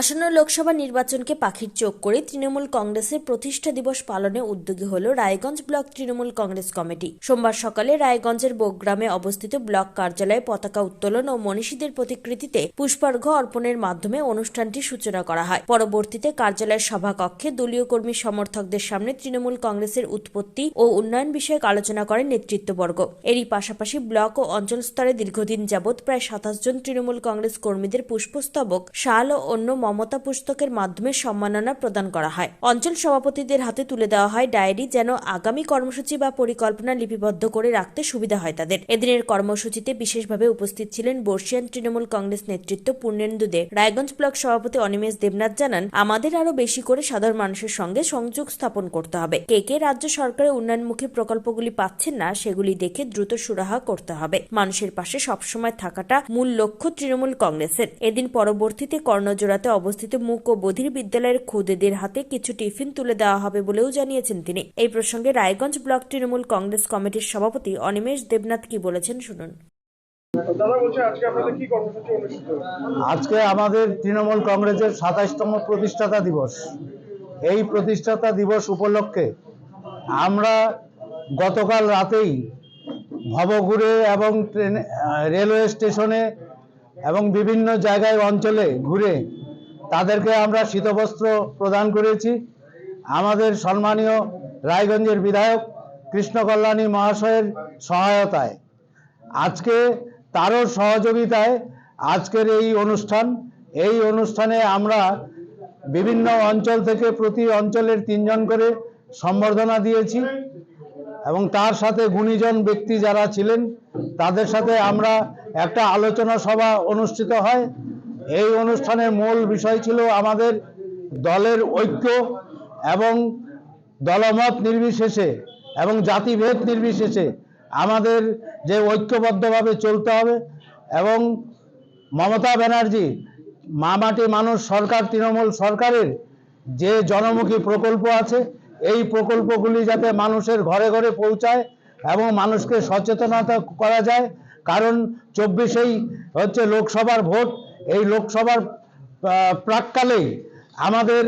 আসন্ন লোকসভা নির্বাচনকে পাখির চোখ করে তৃণমূল কংগ্রেসের প্রতিষ্ঠা দিবস পালনে উদ্যোগী হল রায়গঞ্জ ব্লক তৃণমূল কংগ্রেস কমিটি। সোমবার সকালে রায়গঞ্জের বোগ্রামে অবস্থিত ব্লক কার্যালয়ে পতাকা উত্তোলন ও মনীষীদের প্রতিকৃতিতে পুষ্পার্ঘ অর্পণের মাধ্যমে অনুষ্ঠানটির সূচনা করা হয়। পরবর্তীতে কার্যালয়ের সভাকক্ষে দলীয় কর্মী সমর্থকদের সামনে তৃণমূল কংগ্রেসের উৎপত্তি ও উন্নয়ন বিষয়ক আলোচনা করেন নেতৃত্ববর্গ। এরই পাশাপাশি ব্লক ও অঞ্চল স্তরে দীর্ঘদিন যাবৎ প্রায় সাতাশ জন তৃণমূল কংগ্রেস কর্মীদের পুষ্পস্তবক, শাল ও অন্য মমতা পুস্তকের মাধ্যমে সম্মাননা প্রদান করা হয়। অঞ্চল সভাপতিদের হাতে তুলে দেওয়া হয় ডায়েরি যেন আগামী কর্মসূচি বা পরিকল্পনা লিপিবদ্ধ করে রাখতে সুবিধা হয় তাদের। এদিনের কর্মসূচিতে বিশেষভাবে উপস্থিত ছিলেন বর্ষিয়ান তৃণমূল কংগ্রেস নেতৃত্ব পূর্ণেন্দু দে। রায়গঞ্জ ব্লক সভাপতি অনিমেষ দেবনাথ জানান, আমাদের আরও বেশি করে সাধারণ মানুষের সঙ্গে সংযোগ স্থাপন করতে হবে। কে কে রাজ্য সরকারের উন্নয়নমুখী প্রকল্পগুলি পাচ্ছেন না, সেগুলি দেখে দ্রুত সুরাহা করতে হবে। মানুষের পাশে সবসময় থাকাটা মূল লক্ষ্য তৃণমূল কংগ্রেসের। এদিন পরবর্তীতে কর্ণজোড়াতে অবস্থিত মুক ও বধির বিদ্যালয়ের খুদেদের হাতে কিছু টিফিন তুলে দেওয়া হবে বলেও জানিয়েছেন তিনি। এই প্রসঙ্গে রায়গঞ্জ ব্লক তৃণমূল কংগ্রেস কমিটির সভাপতি অনিমেষ দেবনাথ কি বলেছেন শুনুন। আজকে আপনাদের কি কর্মসূচি অনুষ্ঠিত হচ্ছে? আজকে আমাদের তৃণমূল কংগ্রেসের সাতাশতম প্রতিষ্ঠাতা দিবস। এই প্রতিষ্ঠাতা দিবস উপলক্ষে আমরা গতকাল রাতেই ভবঘুরে এবং ট্রেন রেলওয়ে স্টেশনে এবং বিভিন্ন জায়গায় অঞ্চলে ঘুরে তাদেরকে আমরা শীতবস্ত্র প্রদান করেছি। আমাদের সম্মানীয় রায়গঞ্জের বিধায়ক কৃষ্ণ কল্যাণী মহাশয়ের সহায়তায়। আজকে তারও সহযোগিতায় আজকের এই অনুষ্ঠান। এই অনুষ্ঠানে আমরা বিভিন্ন অঞ্চল থেকে প্রতি অঞ্চলের তিনজন করে সম্বর্ধনা দিয়েছি এবং তার সাথে গুণীজন ব্যক্তি যারা ছিলেন, তাদের সাথে আমরা একটা আলোচনা সভা অনুষ্ঠিত হয়। এই অনুষ্ঠানের মূল বিষয় ছিল আমাদের দলের ঐক্য এবং দলমত নির্বিশেষে এবং জাতিভেদ নির্বিশেষে আমাদের যে ঐক্যবদ্ধভাবে চলতে হবে এবং মমতা ব্যানার্জি, মা মাটি মানুষ সরকার, তৃণমূল সরকারের যে জনমুখী প্রকল্প আছে, এই প্রকল্পগুলি যাতে মানুষের ঘরে ঘরে পৌঁছায় এবং মানুষকে সচেতনতা করা যায়, কারণ চব্বিশেই হচ্ছে লোকসভার ভোট এই লোকসভার আহ, প্রাককালেই আমাদের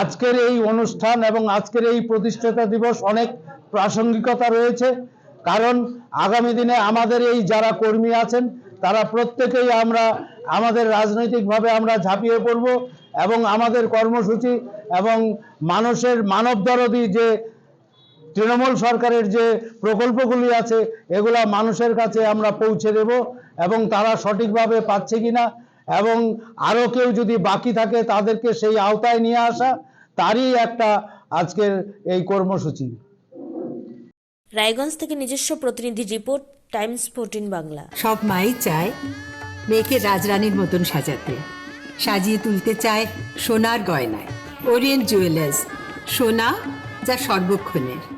আজকের এই অনুষ্ঠান এবং আজকের এই প্রতিষ্ঠাতা দিবস অনেক প্রাসঙ্গিকতা রয়েছে। কারণ আগামী দিনে আমাদের এই যারা কর্মী আছেন তারা প্রত্যেকেই আমরা আমাদের রাজনৈতিকভাবে আমরা ঝাঁপিয়ে পড়ব এবং আমাদের কর্মসূচি এবং মানুষের মানবদরদি যে তৃণমূল সরকারের যে প্রকল্পগুলি আছে এগুলা মানুষের কাছে আমরা পৌঁছে দেব এবং তারা সঠিকভাবে পাচ্ছে কিনা এবং আরও কেউ যদি বাকি থাকে তাদেরকে সেই আওতায় নিয়ে আসা তারই একটা আজকের এই কর্মসূচি। রায়গঞ্জ থেকে নিজস্ব প্রতিনিধি রিপোর্ট টাইমস ফোরটিন বাংলা। সব মাই চায় মেয়েকে রাজরানীর মতন সাজাতে। সাজিয়ে তুলতে চায় সোনার গয়নায়। ওরিয়েন্ট জুয়েলার্স সোনা যা সর্বক্ষণের।